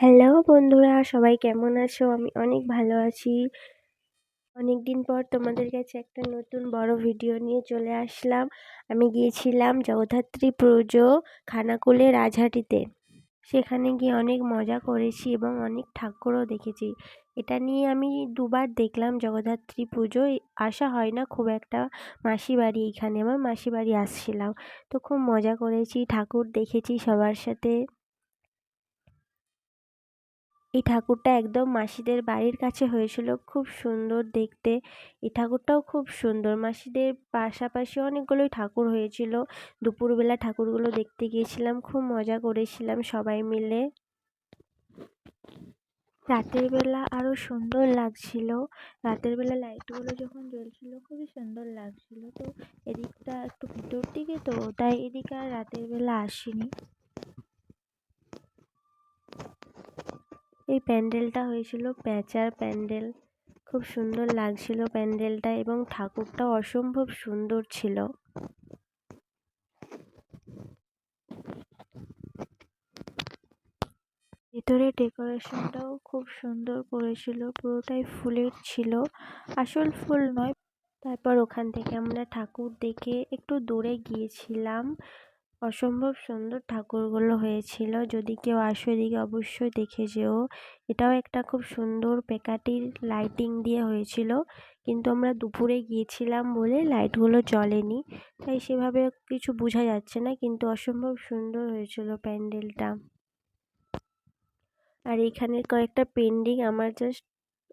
Hello বন্ধুরা, সবাই কেমন আছো? আমি অনেক ভালো আছি। অনেক দিন পর তোমাদের কাছে একটা নতুন বড় ভিডিও নিয়ে চলে আসলাম। আমি গিয়েছিলাম জগদ্ধাত্রী পুজো খানাকুলে রাজহাটিতে। সেখানে গিয়ে অনেক মজা করেছি এবং অনেক ঠাকুরও দেখেছি। এটা নিয়ে আমি দুবার দেখলাম জগদ্ধাত্রী পুজো। আসা হয় না খুব একটা মাসি বাড়ি এইখানে আমার মাসি বাড়ি আসছিলাম। তো খুব মজা করেছি, ঠাকুর দেখেছি সবার সাথে। এই ঠাকুরটা একদম মাসিদের বাড়ির কাছে হয়েছিল, খুব সুন্দর দেখতে। এই ঠাকুরটাও খুব সুন্দর। মাসিদের পাশাপাশি অনেকগুলোই ঠাকুর হয়েছিল। দুপুরবেলা ঠাকুরগুলো দেখতে গিয়েছিলাম, খুব মজা করেছিলাম সবাই মিলে। রাতের বেলা আরও সুন্দর লাগছিল। রাতের বেলা লাইটগুলো যখন জ্বলছিল, খুবই সুন্দর লাগছিল। তো এদিকটা একটু ভিতর দিকে, তো তাই এদিকে আর রাতের বেলা আসিনি। এই প্যান্ডেলটা হয়েছিল প্যাঁচার প্যান্ডেল। খুব সুন্দর লাগছিল প্যান্ডেলটা এবং ঠাকুরটা অসম্ভব সুন্দর ছিল। ভেতরে ডেকোরেশনটাও খুব সুন্দর করেছিল, পুরোটাই ফুলের ছিল। আসল ফুল নয়, তারপর ওখান থেকে আমরা ঠাকুর দেখে একটু দূরে গিয়েছিলাম। অসম্ভব সুন্দর ঠাকুরগুলো হয়েছিল। যদি কেউ আসো এদিকে অবশ্যই দেখে যেও। এটাও একটা খুব সুন্দর পেকাটির লাইটিং দিয়ে হয়েছিল। কিন্তু আমরা দুপুরে গিয়েছিলাম বলে লাইটগুলো জ্বলেনি। তাই সেভাবে কিছু বোঝা যাচ্ছে না কিন্তু অসম্ভব সুন্দর হয়েছিল প্যান্ডেলটা। আর এখানের কয়েকটা পেন্ডিং আমার জাস্ট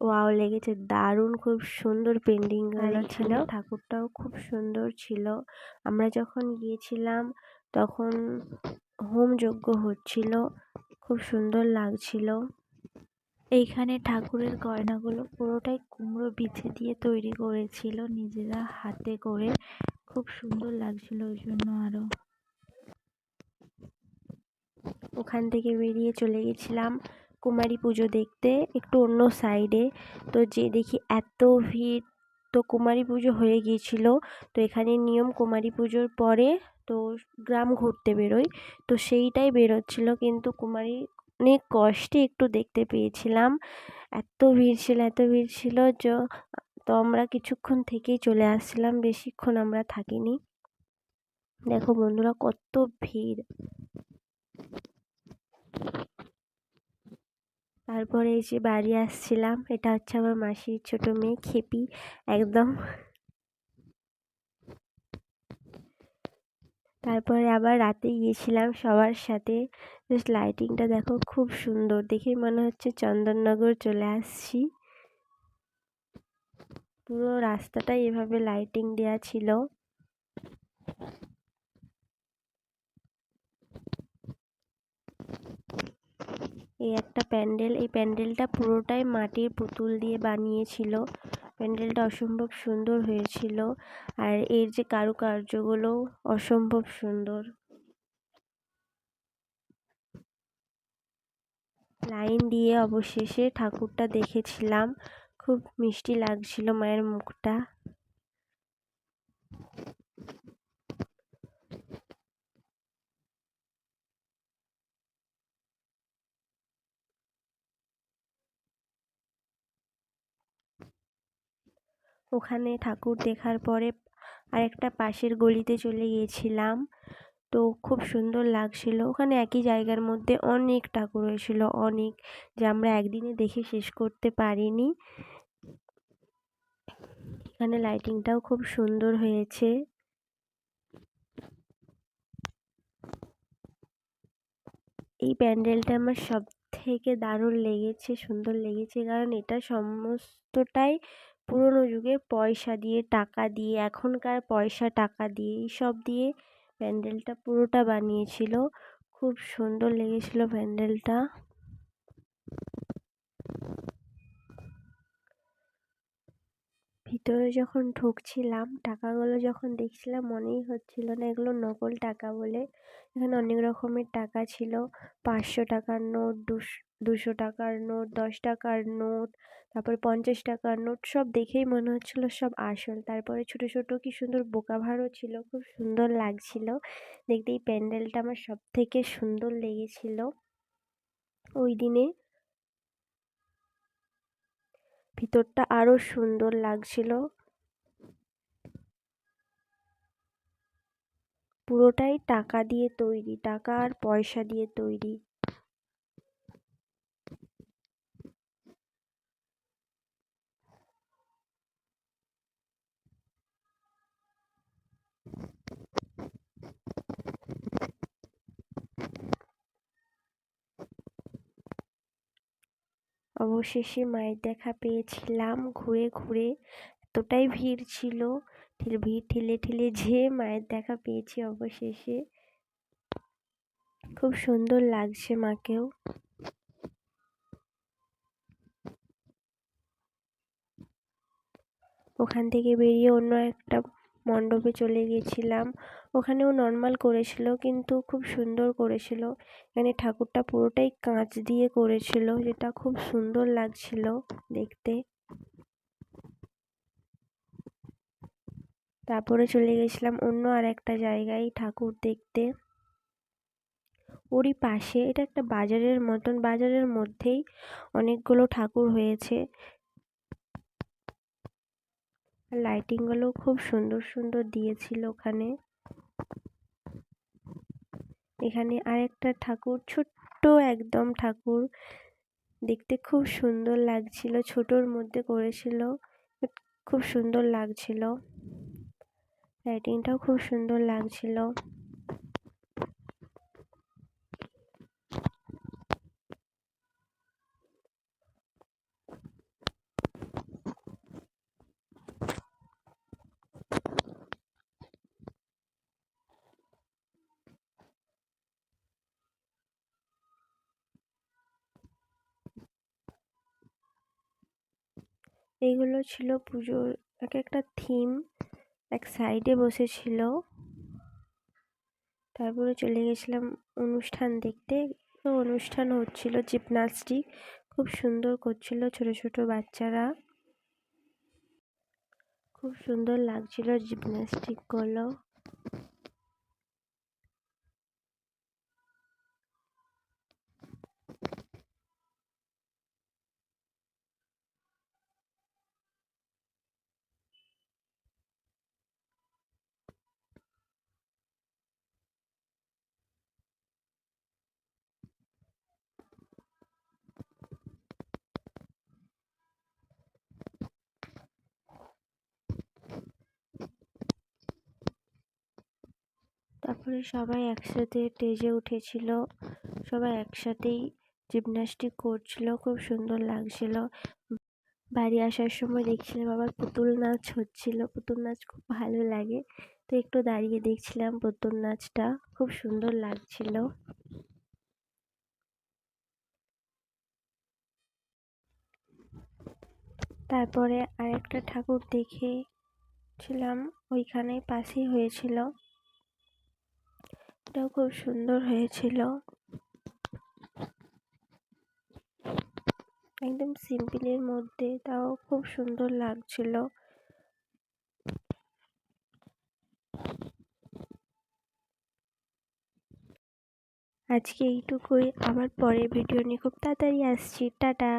ওয়াও লেগেছে। দারুণ খুব সুন্দর পেন্ডিং ছিল। ঠাকুরটাও খুব সুন্দর ছিল। আমরা যখন গিয়েছিলাম তখন হোম যজ্ঞ হচ্ছিল, খুব সুন্দর লাগছিল। এইখানে ঠাকুরের গয়নাগুলো পুরোটাই কুমড়ো বিছে দিয়ে তৈরি করেছিল নিজেরা হাতে করে। খুব সুন্দর লাগছিল ওই জন্য আরও ওখান থেকে বেরিয়ে চলে গেছিলাম কুমারী পুজো দেখতে একটু অন্য সাইডে তো যে দেখি এত ভিড়, তো কুমারী পুজো হয়ে গিয়েছিল। তো এখানে নিয়ম কুমারী পুজোর পরে তো গ্রাম ঘুরতে বেরোই। তো সেইটাই বেরোচ্ছিল কিন্তু কুমারী অনেক কষ্টে একটু দেখতে পেয়েছিলাম। এত ভিড় ছিল, এত ভিড় ছিল যে, তো আমরা কিছুক্ষণ থেকেই চলে আসছিলাম, বেশিক্ষণ আমরা থাকিনি। দেখো বন্ধুরা কত ভিড়। তারপরে এসে বাড়ি আসছিলাম, এটা হচ্ছে আমার মাসির ছোট মেয়ে খেপি, একদম তারপরে আবার রাতে গিয়েছিলাম সবার সাথে। জাস্ট লাইটিংটা দেখো খুব সুন্দর, দেখেই মনে হচ্ছে চন্দননগর চলে আসছি। পুরো রাস্তাটাই এভাবে লাইটিং দেওয়া ছিল। এই একটা প্যান্ডেল, এই প্যান্ডেলটা পুরোটাই মাটির পুতুল দিয়ে বানিয়েছিল। প্যান্ডেলটা অসম্ভব সুন্দর হয়েছিল আর এর যে কারুকার্যগুলো অসম্ভব সুন্দর। লাইন দিয়ে অবশেষে ঠাকুরটা দেখেছিলাম। খুব মিষ্টি লাগছিল মায়ের মুখটা। ওখানে ঠাকুর দেখার পরে আরেকটা পাশের গলিতে চলে গিয়েছিলাম। তো খুব সুন্দর লাগছিল। ওখানে একই জায়গার মধ্যে অনেক ঠাকুর হয়েছিল, অনেক যে আমরা একদিনে দেখে শেষ করতে পারিনি। এখানে লাইটিংটাও খুব সুন্দর হয়েছে। এই প্যান্ডেলটা আমার সব থেকে দারুণ লেগেছে, সুন্দর লেগেছে, কারণ এটা সমস্তটাই পুরোনো যুগে পয়সা দিয়ে, টাকা দিয়ে, এখনকার পয়সা, টাকা দিয়ে, এইসব দিয়ে প্যান্ডেলটা পুরোটা বানিয়েছিল। খুব সুন্দর লেগেছিল প্যান্ডেলটা। ভিতরে যখন ঢুকছিলাম, টাকাগুলো যখন দেখছিলাম, মনেই হচ্ছিল না এগুলো নকল টাকা বলে। এখানে অনেক রকমের টাকা ছিল। পাঁচশো টাকার নোট, দুশো টাকার নোট, দশ টাকার নোট, তারপরে পঞ্চাশ টাকার নোট, সব দেখেই মনে হচ্ছিল সব আসল। তারপরে ছোট ছোট কি সুন্দর বোকা ভাঁড়ও ছিল, খুব সুন্দর লাগছিল। দেখতে এই প্যান্ডেলটা আমার সব থেকে সুন্দর লেগেছিল। ওই দিনে ভিতরটা আরও সুন্দর লাগছিল। পুরোটাই টাকা দিয়ে তৈরি, টাকা আর পয়সা দিয়ে তৈরি। অবশেষে মায়ের দেখা পেয়েছিলাম। ঘুরে ঘুরে এতটাই ভিড় ছিল ভিড়, ঠেলে ঠেলে যেয়ে মায়ের দেখা পেয়েছি অবশেষে। খুব সুন্দর লাগছে মাকেও। ওখান থেকে বেরিয়ে অন্য একটা মণ্ডপে চলে গেছিলাম। ওখানেও নর্মাল করেছিল, কিন্তু খুব সুন্দর করেছিল। এখানে ঠাকুরটা পুরোটাই কাঁচ দিয়ে করেছিল, যেটা খুব সুন্দর লাগছিল দেখতে। তারপরে চলে গেছিলাম অন্য আর একটা জায়গায় ঠাকুর দেখতে। ওরই পাশে, এটা একটা বাজারের মতন, বাজারের মধ্যেই অনেকগুলো ঠাকুর হয়েছে। লাইটিংগুলো খুব সুন্দর সুন্দর দিয়েছিল ওখানে। এখানে আরেকটা ঠাকুর, ছোট্ট একদম ঠাকুর। দেখতে খুব সুন্দর লাগছিল, ছোটোর মধ্যে করেছিল খুব সুন্দর লাগছিল। লাইটিংটাও খুব সুন্দর লাগছিল। এইগুলো ছিল পুজোর, এক একটা থিম এক সাইডে বসেছিল। তারপরে চলে গেছিলাম অনুষ্ঠান দেখতে। অনুষ্ঠান হচ্ছিল জিমনাস্টিক, খুব সুন্দর করছিল ছোট ছোট বাচ্চারা। খুব সুন্দর লাগছিল জিমনাস্টিকগুলো তারপরে সবাই একসাথে স্টেজে উঠেছিল। সবাই একসাথেই জিমনাস্টিক করছিল। খুব সুন্দর লাগছিল। বাড়ি আসার সময় দেখছিলাম আবার পুতুল নাচ হচ্ছিল। পুতুল নাচ খুব ভালো লাগে। তো একটু দাঁড়িয়ে দেখছিলাম পুতুল নাচটা। খুব সুন্দর লাগছিল। তারপরে আরেকটা ঠাকুর দেখেছিলাম। ওইখানে পাশেই হয়েছিল। এটাও খুব সুন্দর হয়েছিল। একদম সিম্পলের মধ্যে, তাও খুব সুন্দর লাগছিল। আজকে এইটুকুই, আবার পরের ভিডিও নিয়ে খুব তাড়াতাড়ি আসছি। টাটা!